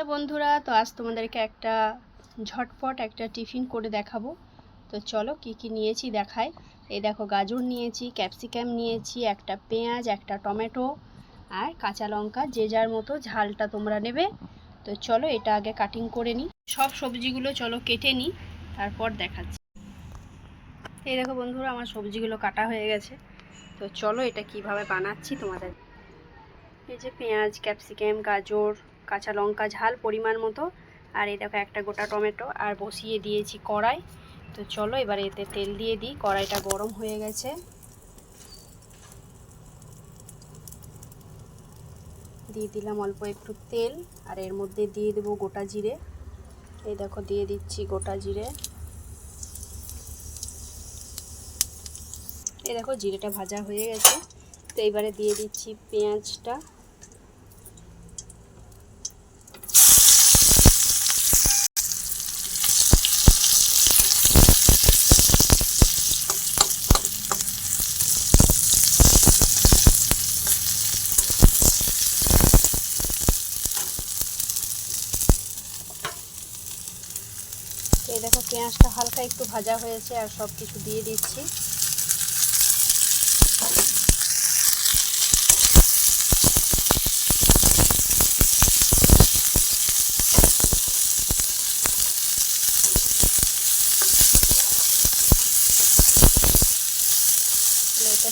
Hello বন্ধুরা, তো আজ তোমাদেরকে একটা ঝটপট একটা টিফিন করে দেখাবো। তো চলো কি কি নিয়েছি দেখাই। এই দেখো গাজর নিয়েছি, ক্যাপসিকাম নিয়েছি, একটা পেঁয়াজ, একটা টমেটো আর কাঁচা লঙ্কা, যে যার মতো ঝালটা তোমরা নেবে। তো চলো এটা আগে কাটিং করে নিই। সব সবজিগুলো চলো কেটে নিই, তারপর দেখাচ্ছি। এই দেখো বন্ধুরা, আমার সবজিগুলো কাটা হয়ে গেছে। তো চলো এটা কীভাবে বানাচ্ছি তোমাদের। এই যে পেঁয়াজ, ক্যাপসিকাম, গাজর কাঁচা লঙ্কা ঝাল পরিমাণ মতো। আর এই দেখো একটা গোটা টমেটো, আর বসিয়ে দিয়েছি কড়াই। তো চলো এবার এতে তেল দিয়ে দিই, কড়াইটা গরম হয়ে গেছে। দিয়ে দিলাম অল্প একটু তেল, আর এর মধ্যে দিয়ে দেবো গোটা জিরে। এই দেখো দিয়ে দিচ্ছি গোটা জিরে। এই দেখো জিরেটা ভাজা হয়ে গেছে। তো এইবারে দিয়ে দিচ্ছি পেঁয়াজটা এই দেখো পেঁয়াজটা হালকা একটু ভাজা হয়েছে আর সব কিছু দিয়ে দিচ্ছি।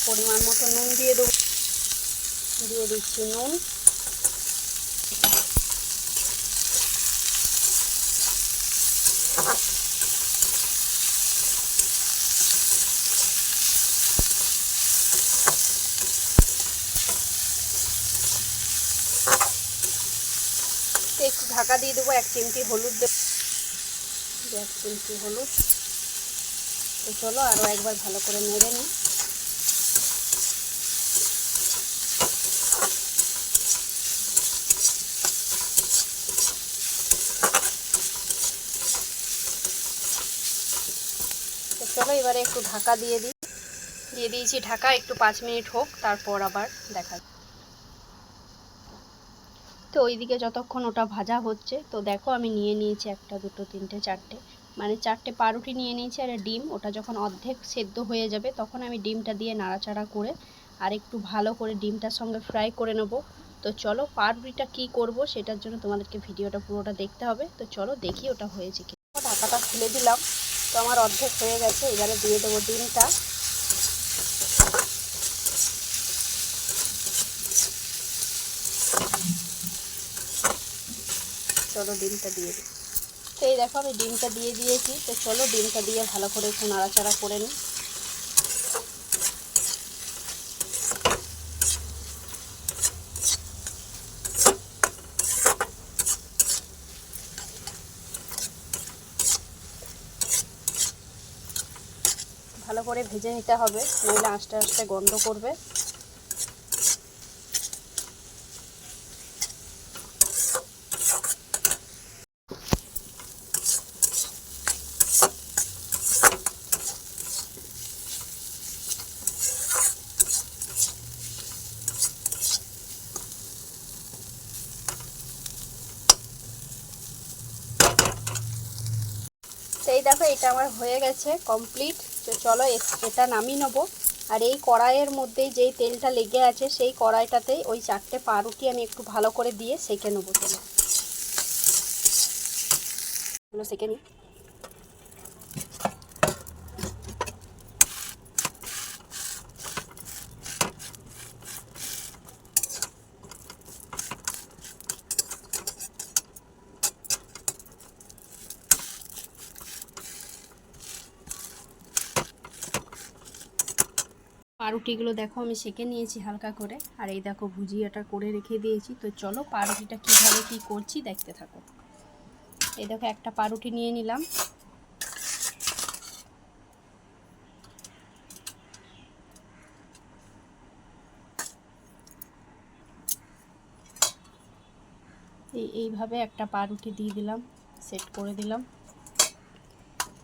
পরিমাণ মতো নুন দিয়ে দেবো। দিয়ে দিচ্ছি নুন একটু ঢাকা দিয়ে দেবো এক চিমটি হলুদ দেবো এক চিমটি হলুদ। তো চলো আরও একবার ভালো করে নেড়ে নিই। চলো এবারে একটু ঢাকা দিয়ে দিই। দিয়ে দিয়েছি ঢাকা, একটু পাঁচ মিনিট হোক, তারপর আবার দেখা তো ওইদিকে যতক্ষণ ওটা ভাজা হচ্ছে, তো দেখো আমি নিয়ে নিয়েছি একটা, দুটো, তিনটে, চারটে। মানে চারটে পাউরুটি নিয়ে নিয়েছি আর ডিম। ওটা যখন অর্ধেক সেদ্ধ হয়ে যাবে, তখন আমি ডিমটা দিয়ে নাড়াচাড়া করে আর একটু ভালো করে ডিমটার সঙ্গে ফ্রাই করে নেব। তো চলো পাউরুটিটা কি করব সেটার জন্য তোমাদেরকে ভিডিওটা পুরোটা দেখতে হবে। তো চলো দেখি ওটা হয়েছে কি ঢাকাটা খুলে দিলাম। তো আমার অর্ধেক হয়ে গেছে, এবারে দিয়ে দেবো ডিমটা। চলো ডিমটা দিয়ে দিই। তো এই দেখো আমি ডিমটা দিয়ে দিয়েছি। তো চলো ডিমটা দিয়ে ভালো করে একটু নাড়াচাড়া করে নিই। ভালো করে ভেজে নিতে হবে, নইলে আস্তে আস্তে গন্ধ করবে। দেখো, এটা আমার হয়ে গেছে কমপ্লিট তো চলো এটা নামিয়ে নেব। আর এই কড়াইয়ের মধ্যে যেই তেলটা লেগে আছে, সেই কড়াইটাতেই ওই চারটে পাউরুটি আমি একটু ভালো করে দিয়ে সেঁকে নেব। চলো। সেঁকে নিই পাউরুটিগুলো দেখো আমি সেঁকে নিয়েছি হালকা করে। আর এই দেখো ভুজিয়াটা করে রেখে দিয়েছি। তো চলো পাউরুটিটা কীভাবে কী করছি দেখতে থাকো। এই দেখো একটা পাউরুটি নিয়ে নিলাম। এই এইভাবে একটা পাউরুটি দিয়ে দিলাম, সেট করে দিলাম।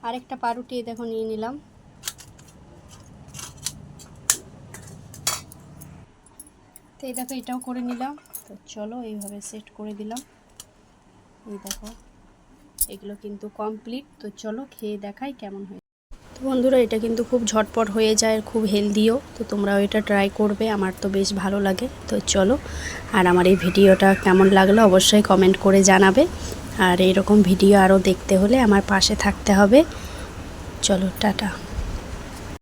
আরেকটা পাউরুটি দেখো নিয়ে নিলাম। তো এই দেখো, এটাও করে নিলাম। তো চলো, এইভাবে সেট করে দিলাম। এই দেখো, এগুলো কিন্তু কমপ্লিট তো চলো, খেয়ে দেখাই কেমন হয়। তো বন্ধুরা, এটা কিন্তু খুব ঝটপট হয়ে যায়, খুব হেলদিও। তো তোমরাও এটা ট্রাই করবে, আমার তো বেশ ভালো লাগে। তো চলো, আর আমার এই ভিডিওটা কেমন লাগল অবশ্যই কমেন্ট করে জানাবে। আর এরকম ভিডিও আরও দেখতে হলে আমার পাশে থাকতে হবে। চলো, টাটা।